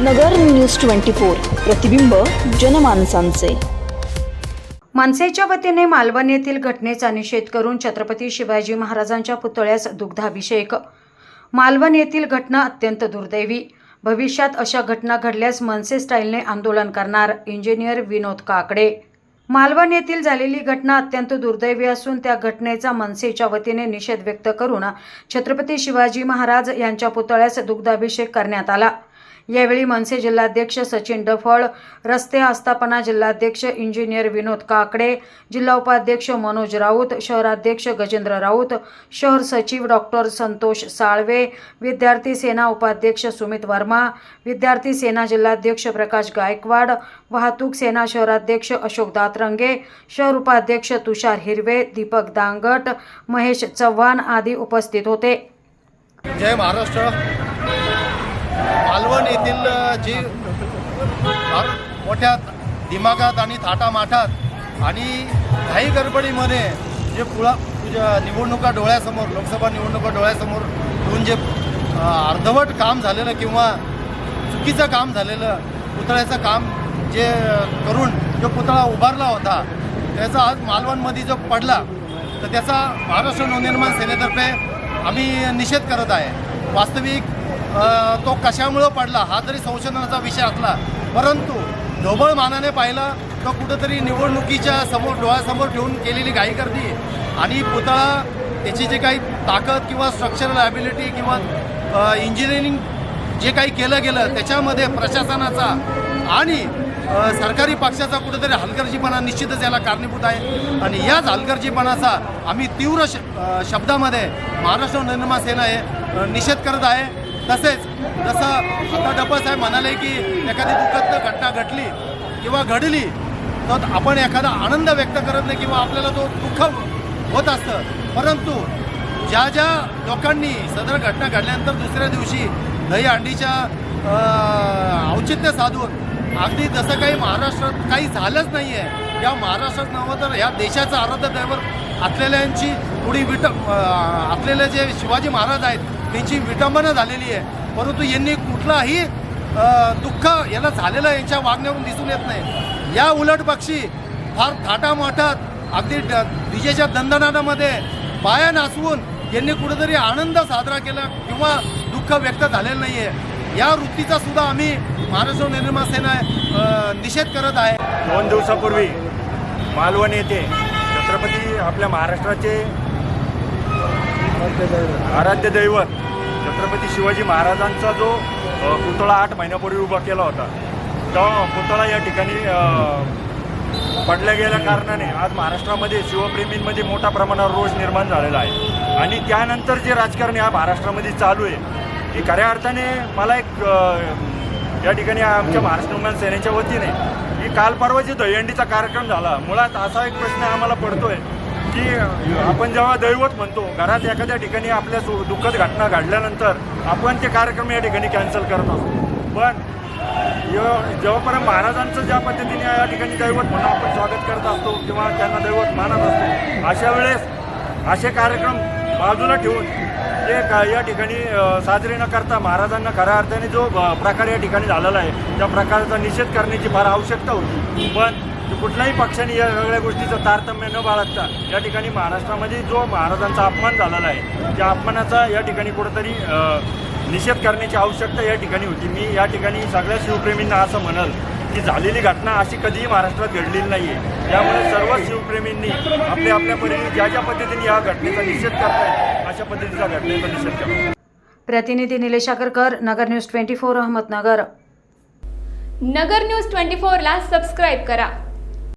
नगर news twenty four प्रतिबिंब जनमानसांचे. मनसेच्या वतीने मालवण येथील घटनेचा निषेध करून छत्रपती शिवाजी महाराजांच्या पुतळ्यास दुग्धाभिषेक. मालवण येथील घटना अत्यंत दुर्दैवी. भविष्यात अशा घटना घडल्यास मनसे स्टाईलने आंदोलन करणार इंजिनियर विनोद काकडे. मालवण येथील झालेली घटना अत्यंत दुर्दैवी असून त्या घटनेचा मनसेच्या वतीने निषेध व्यक्त करून छत्रपती शिवाजी महाराज यांच्या पुतळ्यास दुग्धाभिषेक करण्यात आला. यावेळी मनसे जिल्हाध्यक्ष सचिन डफळ रस्ते आस्थापना जिल्हाध्यक्ष इंजिनियर विनोद काकडे जिल्हा उपाध्यक्ष मनोज राऊत शहराध्यक्ष गजेंद्र राऊत शहर सचिव डॉक्टर संतोष साळवे विद्यार्थी सेना उपाध्यक्ष सुमित वर्मा विद्यार्थी सेना जिल्हाध्यक्ष प्रकाश गायकवाड वाहतूक सेना शहराध्यक्ष अशोक दातरंगे शहर उपाध्यक्ष तुषार हिरवे दीपक दांगट महेश चव्हाण आदी उपस्थित होते. जय महाराष्ट्र. मालवण येथील जी फार मोठ्या दिमागात आणि थाटामाठात आणि घाई गडबडीमध्ये जे पुळा तुझ्या निवडणुका डोळ्यासमोर लोकसभा निवडणुका डोळ्यासमोर होऊन जे अर्धवट काम झालेलं किंवा चुकीचं काम झालेलं पुतळ्याचं काम जे करून जो पुतळा उभारला होता त्याचा आज मालवणमध्ये जो पडला तर त्याचा महाराष्ट्र नवनिर्माण सेनेतर्फे आम्ही निषेध करत आहे. वास्तविक तो कशामुळं पडला हा जरी संशोधनाचा विषय असला परंतु ढोबळ मानाने पाहिला तर कुठंतरी निवडणुकीच्या समोर डोळ्यासमोर ठेवून केलेली घाईगर्दी आणि पुतळा त्याची जे काही ताकद किंवा स्ट्रक्चरल ॲबिलिटी किंवा इंजिनिअरिंग जे काही केलं गेलं त्याच्यामध्ये प्रशासनाचा आणि सरकारी पक्षाचा कुठेतरी हलगर्जीपणा निश्चितच याला कारणीभूत आहे. आणि याच हलगर्जीपणाचा आम्ही तीव्र श शब्दामध्ये महाराष्ट्र निर्माण सेना हे निषेध करत आहे. तसेच जसं आता डबा साहेब म्हणाले की एखादी दुःखद घटना घडली किंवा घडली तर आपण एखादा आनंद व्यक्त करत नाही किंवा आपल्याला तो दुःख होत असतं. परंतु ज्या ज्या लोकांनी सदर घटना घडल्यानंतर दुसऱ्या दिवशी दहीहंडीच्या औचित्य साधून अगदी जसं काही महाराष्ट्रात काही झालंच नाही आहे या महाराष्ट्रात नव्हं तर ह्या देशाचं आराध्य दैवत असलेल्यांची पुढी विट असलेले जे शिवाजी महाराज आहेत त्यांची विटंबना झालेली आहे. परंतु यांनी कुठलाही दुःख याला झालेलं यांच्या वागण्यावरून दिसून येत नाही. या उलट पक्षी फार थाटामाठात अगदी ड- विजेच्या दंदनादामध्ये पाया नाचवून यांनी कुठेतरी आनंद साजरा केला किंवा दुःख व्यक्त झालेलं नाही आहे या वृत्तीचा सुद्धा आम्ही महाराष्ट्र निर्माण सेना निषेध करत आहे. दोन दिवसापूर्वी मालवण येथे छत्रपती आपल्या महाराष्ट्राचे आराध्य दैवत छत्रपती शिवाजी महाराजांचा जो पुतळा आठ महिन्यापूर्वी उभा केला होता तो पुतळा या ठिकाणी पडल्या गेल्या कारणाने आज महाराष्ट्रामध्ये शिवप्रेमींमध्ये मोठ्या प्रमाणावर रोष निर्माण झालेला आहे. आणि त्यानंतर जे राजकारण या महाराष्ट्रामध्ये चालू आहे की खऱ्या अर्थाने मला एक या ठिकाणी आमच्या महाराष्ट्र निर्माण सेनेच्या वतीने की काल परवा जे दहीहंडीचा कार्यक्रम झाला मुळात असा एक प्रश्न आम्हाला पडतोय की आपण जेव्हा दैवत म्हणतो घरात एखाद्या ठिकाणी आपल्या सु दुःखद घटना घडल्यानंतर आपण ते कार्यक्रम या ठिकाणी कॅन्सल करत असतो. पण य- जेव्हापर्यंत महाराजांचं ज्या पद्धतीने या ठिकाणी दैवत म्हणून आपण स्वागत करत असतो किंवा त्यांना दैवत मानत असतो अशा वेळेस असे कार्यक्रम बाजूला ठेवून ते का या ठिकाणी साजरे न करता महाराजांना खऱ्या अर्थाने जो प्रकार या ठिकाणी झालेला आहे त्या प्रकाराचा निषेध करण्याची फार आवश्यकता होती. पण कुठल्याही पक्षाने या सगळ्या गोष्टीचं तारतम्य न बाळगता या ठिकाणी महाराष्ट्रामध्ये जो महाराजांचा अपमान झालेला आहे त्या अपमानाचा या ठिकाणी कुठंतरी निषेध करण्याची आवश्यकता या ठिकाणी होती. मी या ठिकाणी सगळ्या शिवप्रेमींना असं म्हणल की झालेली घटना अशी कधीही महाराष्ट्रात घडलेली नाही आहे त्यामुळे सर्व शिवप्रेमींनी आपल्या आपल्या परीने ज्या ज्या पद्धतीने या घटनेचा निषेध करतायत अशा पद्धतीचा घटनेचा निषेध करा प्रतिनिधी Nilesh Agarkar Nagar news twenty four Ahmednagar. Nagar news twenty फोरला सबस्क्राईब करा.